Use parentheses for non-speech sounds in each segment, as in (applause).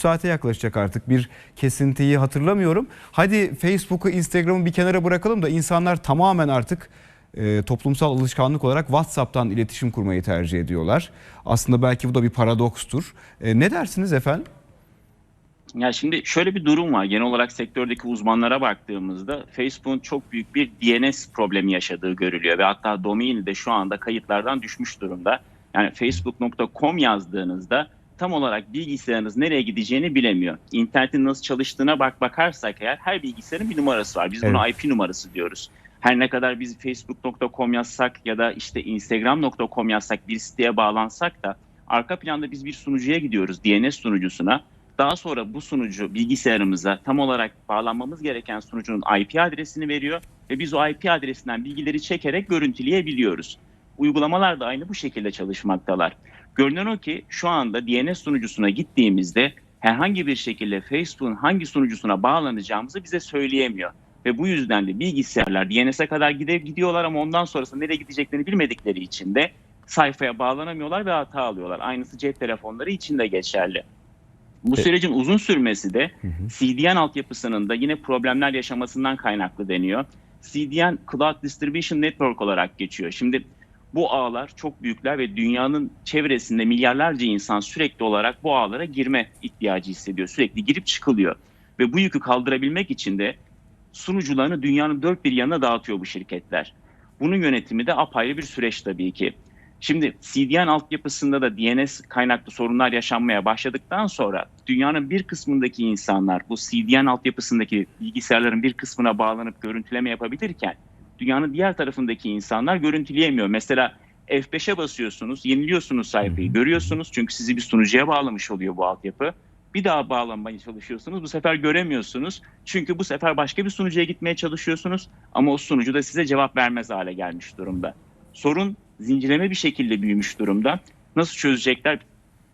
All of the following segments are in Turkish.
saate yaklaşacak artık bir kesintiyi hatırlamıyorum. Hadi Facebook'u, Instagram'ı bir kenara bırakalım da insanlar tamamen artık e, toplumsal alışkanlık olarak WhatsApp'tan iletişim kurmayı tercih ediyorlar. Aslında belki bu da bir paradokstur. E, ne dersiniz efendim? Ya şimdi şöyle bir durum var. Genel olarak sektördeki uzmanlara baktığımızda Facebook'un çok büyük bir DNS problemi yaşadığı görülüyor ve hatta domaini de şu anda kayıtlardan düşmüş durumda. Yani facebook.com yazdığınızda tam olarak bilgisayarınız nereye gideceğini bilemiyor. İnternetin nasıl çalıştığına bak bakarsak eğer her bilgisayarın bir numarası var. Biz buna IP numarası diyoruz. Her ne kadar biz facebook.com yazsak ya da işte instagram.com yazsak bir siteye bağlansak da arka planda biz bir sunucuya gidiyoruz DNS sunucusuna. Daha sonra bu sunucu bilgisayarımıza tam olarak bağlanmamız gereken sunucunun IP adresini veriyor ve biz o IP adresinden bilgileri çekerek görüntüleyebiliyoruz. Uygulamalar da aynı bu şekilde çalışmaktalar. Görünen o ki şu anda DNS sunucusuna gittiğimizde herhangi bir şekilde Facebook'un hangi sunucusuna bağlanacağımızı bize söyleyemiyor. Ve bu yüzden de bilgisayarlar DNS'e kadar gide gidiyorlar ama ondan sonrasında nereye gideceklerini bilmedikleri için de sayfaya bağlanamıyorlar ve hata alıyorlar. Aynısı cep telefonları için de geçerli. Bu sürecin uzun sürmesi de CDN altyapısının da yine problemler yaşamasından kaynaklı deniyor. CDN Cloud Distribution Network olarak geçiyor. Şimdi bu ağlar çok büyükler ve dünyanın çevresinde milyarlarca insan sürekli olarak bu ağlara girme ihtiyacı hissediyor. Sürekli girip çıkılıyor. Ve bu yükü kaldırabilmek için de sunucularını dünyanın dört bir yanına dağıtıyor bu şirketler. Bunun yönetimi de apayrı bir süreç tabii ki. Şimdi CDN altyapısında da DNS kaynaklı sorunlar yaşanmaya başladıktan sonra dünyanın bir kısmındaki insanlar bu CDN altyapısındaki bilgisayarların bir kısmına bağlanıp görüntüleme yapabilirken dünyanın diğer tarafındaki insanlar görüntüleyemiyor. Mesela F5'e basıyorsunuz, yeniliyorsunuz sayfayı, görüyorsunuz çünkü sizi bir sunucuya bağlamış oluyor bu altyapı. Bir daha bağlanmaya çalışıyorsunuz. Bu sefer göremiyorsunuz. Çünkü bu sefer başka bir sunucuya gitmeye çalışıyorsunuz. Ama o sunucu da size cevap vermez hale gelmiş durumda. Sorun zincirleme bir şekilde büyümüş durumda. Nasıl çözecekler?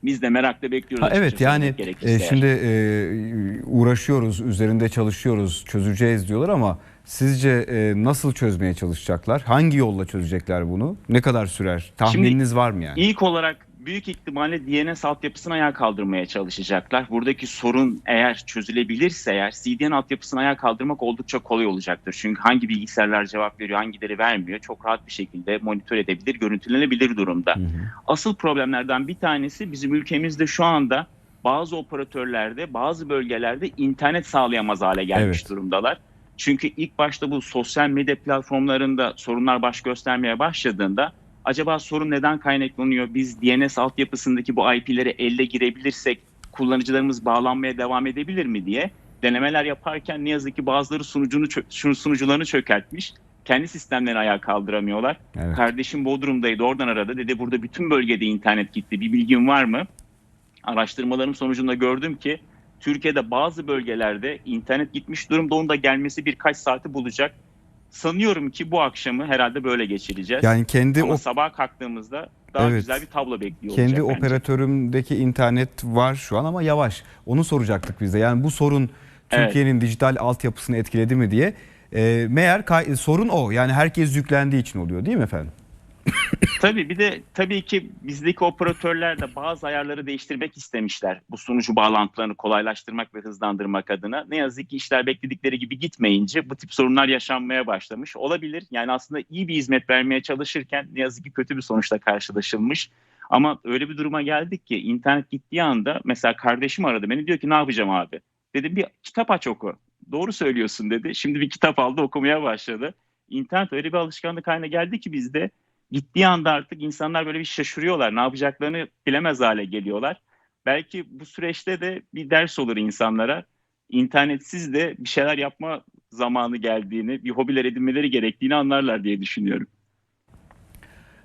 Biz de merakla bekliyoruz. Ha, evet yani e, şimdi e, uğraşıyoruz, üzerinde çalışıyoruz, çözeceğiz diyorlar ama sizce e, nasıl çözmeye çalışacaklar? Hangi yolla çözecekler bunu? Ne kadar sürer? Tahmininiz var mı yani? İlk olarak büyük ihtimalle DNS altyapısını ayağa kaldırmaya çalışacaklar. Buradaki sorun eğer çözülebilirse eğer CDN altyapısını ayağa kaldırmak oldukça kolay olacaktır. Çünkü hangi bilgisayarlar cevap veriyor, hangileri vermiyor çok rahat bir şekilde monitör edebilir, görüntülenebilir durumda. Asıl problemlerden bir tanesi bizim ülkemizde şu anda bazı operatörlerde, bazı bölgelerde internet sağlayamaz hale gelmiş Evet. durumdalar. Çünkü ilk başta bu sosyal medya platformlarında sorunlar baş göstermeye başladığında acaba sorun neden kaynaklanıyor? Biz DNS altyapısındaki bu IP'lere elle girebilirsek kullanıcılarımız bağlanmaya devam edebilir mi diye denemeler yaparken ne yazık ki bazıları sunucunu sunucularını çökertmiş. Kendi sistemlerini ayağa kaldıramıyorlar. Evet. Kardeşim Bodrum'daydı oradan aradı. Dedi burada bütün bölgede internet gitti. Bir bilgin var mı? Araştırmalarım sonucunda gördüm ki Türkiye'de bazı bölgelerde internet gitmiş durumda. Onun da gelmesi birkaç saati bulacak. Sanıyorum ki bu akşamı herhalde böyle geçireceğiz. Yani kendi Ama o sabah kalktığımızda daha Evet. güzel bir tablo bekliyor kendi olacak bence. operatörümdeki internet var şu an ama yavaş. Onu soracaktık biz de. Yani bu sorun Evet. Türkiye'nin dijital altyapısını etkiledi mi diye. E, meğer sorun o. Yani herkes yüklendiği için oluyor değil mi efendim? (laughs) Tabii bir de tabii ki bizdeki operatörler de bazı ayarları değiştirmek istemişler. Bu sunucu bağlantılarını kolaylaştırmak ve hızlandırmak adına. Ne yazık ki işler bekledikleri gibi gitmeyince bu tip sorunlar yaşanmaya başlamış. Olabilir. Yani aslında iyi bir hizmet vermeye çalışırken ne yazık ki kötü bir sonuçla karşılaşılmış. Ama öyle bir duruma geldik ki internet gittiği anda mesela kardeşim aradı beni diyor ki ne yapacağım abi? Dedim bir kitap aç oku. Doğru söylüyorsun dedi. Şimdi bir kitap aldı okumaya başladı. İnternet öyle bir alışkanlık haline geldi ki bizde gittiği anda artık insanlar böyle bir şaşırıyorlar. Ne yapacaklarını bilemez hale geliyorlar. Belki bu süreçte de bir ders olur insanlara. İnternetsiz de bir şeyler yapma zamanı geldiğini, bir hobiler edinmeleri gerektiğini anlarlar diye düşünüyorum.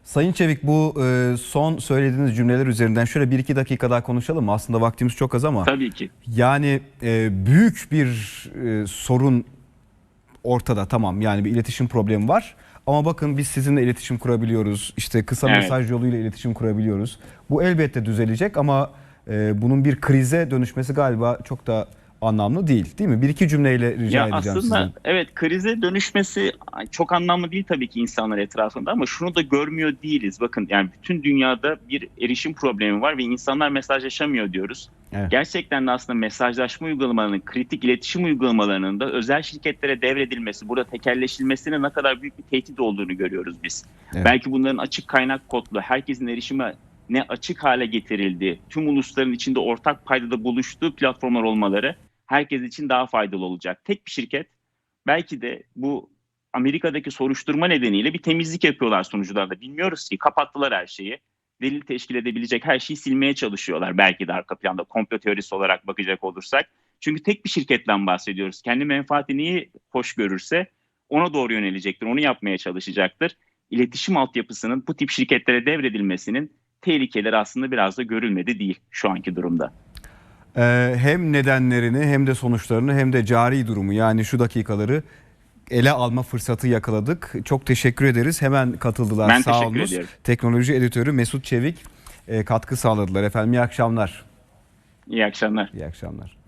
Sayın Çevik bu e, son söylediğiniz cümleler üzerinden şöyle bir iki dakika daha konuşalım mı? Aslında vaktimiz çok az ama. Tabii ki. Yani e, büyük bir e, sorun ortada tamam yani bir iletişim problemi var. Ama bakın biz sizinle iletişim kurabiliyoruz. İşte kısa Evet. mesaj yoluyla iletişim kurabiliyoruz. Bu elbette düzelecek ama e, bunun bir krize dönüşmesi galiba çok da anlamlı değil değil mi? Bir iki cümleyle rica ya edeceğim aslında sizden. evet krize dönüşmesi çok anlamlı değil tabii ki insanlar etrafında ama şunu da görmüyor değiliz. Bakın yani bütün dünyada bir erişim problemi var ve insanlar mesajlaşamıyor diyoruz. Evet. Gerçekten de aslında mesajlaşma uygulamalarının, kritik iletişim uygulamalarının da özel şirketlere devredilmesi, burada tekelleşilmesine ne kadar büyük bir tehdit olduğunu görüyoruz biz. Evet. Belki bunların açık kaynak kodlu, herkesin erişime ne açık hale getirildiği, tüm ulusların içinde ortak paydada buluştuğu platformlar olmaları herkes için daha faydalı olacak. Tek bir şirket belki de bu Amerika'daki soruşturma nedeniyle bir temizlik yapıyorlar sonuçlarda. Bilmiyoruz ki kapattılar her şeyi. Delil teşkil edebilecek her şeyi silmeye çalışıyorlar belki de arka planda komplo teorisi olarak bakacak olursak. Çünkü tek bir şirketten bahsediyoruz. Kendi menfaati neyi hoş görürse ona doğru yönelecektir. Onu yapmaya çalışacaktır. İletişim altyapısının bu tip şirketlere devredilmesinin tehlikeleri aslında biraz da görülmedi değil şu anki durumda. Ee, hem nedenlerini hem de sonuçlarını hem de cari durumu yani şu dakikaları ele alma fırsatı yakaladık. Çok teşekkür ederiz. Hemen katıldılar. Ben Sağ teşekkür olunuz. ediyorum. Teknoloji editörü Mesut Çevik e, katkı sağladılar efendim. İyi akşamlar. İyi akşamlar. İyi akşamlar.